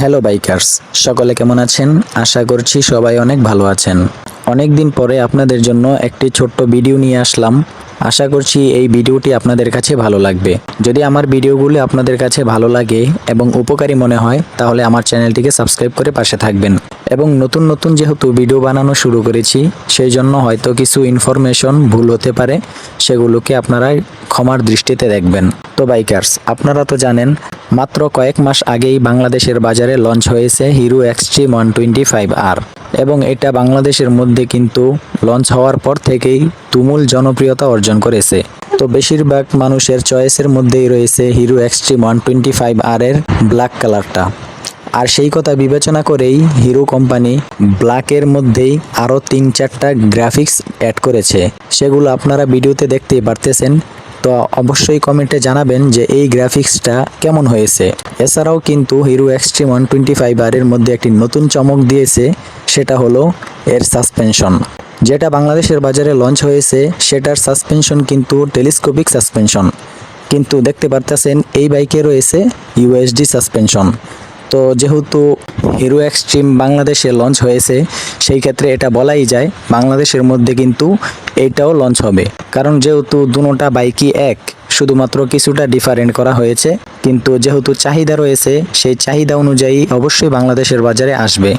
Hello bikers সকলে কেমন আছেন? আশা করছি সবাই অনেক ভালো আছেন। অনেক দিন পরে আপনাদের জন্য একটি ছোট্ট ভিডিও নিয়ে আসলাম। আশা করছি এই ভিডিওটি আপনাদের কাছে ভালো লাগবে। যদি আমার ভিডিওগুলি আপনাদের কাছে ভালো লাগে এবং উপকারী মনে হয়, তাহলে আমার চ্যানেলটিকে সাবস্ক্রাইব করে পাশে থাকবেন। এবং নতুন নতুন যেহেতু ভিডিও বানানো শুরু করেছি, সেই জন্য হয়তো কিছু ইনফরমেশন ভুল হতে পারে, সেগুলোকে আপনারা ক্ষমার দৃষ্টিতে দেখবেন। তো বাইকার্স আপনারা তো জানেন মাত্র কয়েক মাস আগেই বাংলাদেশের বাজারে লঞ্চ হয়েছে Hero Xtreme one twenty five R. এবং এটা বাংলাদেশের মধ্যে কিন্তু লঞ্চ হওয়ার পর থেকেই তুমুল জনপ্রিয়তা অর্জন করেছে। তো বেশিরভাগ মানুষের চয়েসের মধ্যেই রয়েছে Hero Xtreme one twenty five R এর ব্ল্যাক কালারটা। আর সেই কথা বিবেচনা করেই হিরো কোম্পানি ব্ল্যাকের মধ্যেই আরও তিন চারটা গ্রাফিক্স অ্যাড করেছে। সেগুলো আপনারা ভিডিওতে দেখতেই পারতেছেন। তো অবশ্যই কমেন্টে জানাবেন যে এই গ্রাফিক্সটা কেমন হয়েছে। এছাড়াও কিন্তু Hero Xtreme one twenty five আরের মধ্যে একটি নতুন চমক দিয়েছে, সেটা হলো এর সাসপেনশন যেটা বাংলাদেশের বাজারে লঞ্চ হয়েছে, সেটার সাসপেনশন কিন্তু টেলিস্কোপিক সাসপেনশন কিন্তু দেখতে পারতেছেন, এই বাইকে রয়েছে ইউএসডি সাসপেনশন তো যেহেতু হিরো এক্সট্রিম বাংলাদেশে লঞ্চ হয়েছে, সেই ক্ষেত্রে এটা বলাই যায় বাংলাদেশের মধ্যে কিন্তু এইটাও লঞ্চ হবে। কারণ যেহেতু দুটোটা বাইকই এক, শুধুমাত্র কিছুটা ডিফারেন্ট করা হয়েছে, কিন্তু যেহেতু চাহিদা রয়েছে, সেই চাহিদা অনুযায়ী অবশ্যই বাংলাদেশের বাজারে আসবে।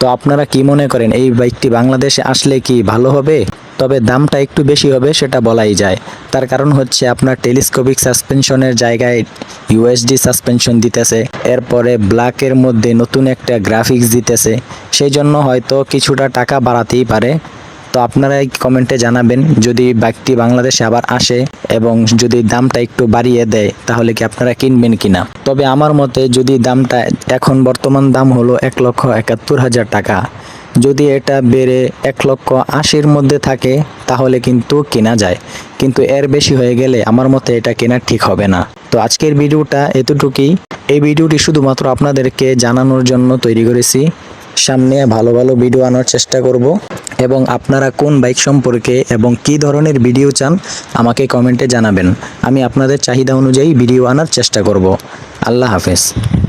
তো আপনারা কি মনে করেন, এই বাইকটি বাংলাদেশে আসলে কি ভালো হবে? তবে দামটা একটু বেশি হবে সেটা বলাই যায়। তার কারণ হচ্ছে আপনার টেলিস্কোপিক সাসপেনশনের জায়গায় ইউএসডি সাসপেনশন দিতেছে, এরপরে ব্ল্যাকের মধ্যে নতুন একটা গ্রাফিক্স দিতেছে সেই জন্য হয়তো কিছুটা টাকা বাড়াতেই পারে। তো আপনারা এই কমেন্টে জানাবেন, যদি বাইকটি বাংলাদেশে আবার আসে এবং যদি দামটা একটু বাড়িয়ে দেয়, তাহলে কি আপনারা কিনবেন কিনা? তবে আমার মতে যদি দামটা এখন বর্তমান দাম হলো এক লক্ষ একাত্তর হাজার টাকা যদি এটা বেড়ে এক লক্ষ আশির মধ্যে থাকে, তাহলে কিন্তু কেনা যায়। কিন্তু এর বেশি হয়ে গেলে আমার মতে এটা কেনা ঠিক হবে না। তো আজকের ভিডিওটা এতটুকুই। এই ভিডিওটি শুধুমাত্র আপনাদেরকে জানানোর জন্য তৈরি করেছি। সামনে ভালো ভালো ভিডিও আনার চেষ্টা করব এবং আপনারা কোন বাইক সম্পর্কে এবং কি ধরনের ভিডিও চান আমাকে কমেন্টে জানাবেন। আমি আপনাদের চাহিদা অনুযায়ী ভিডিও আনার চেষ্টা করব। আল্লাহ হাফেজ।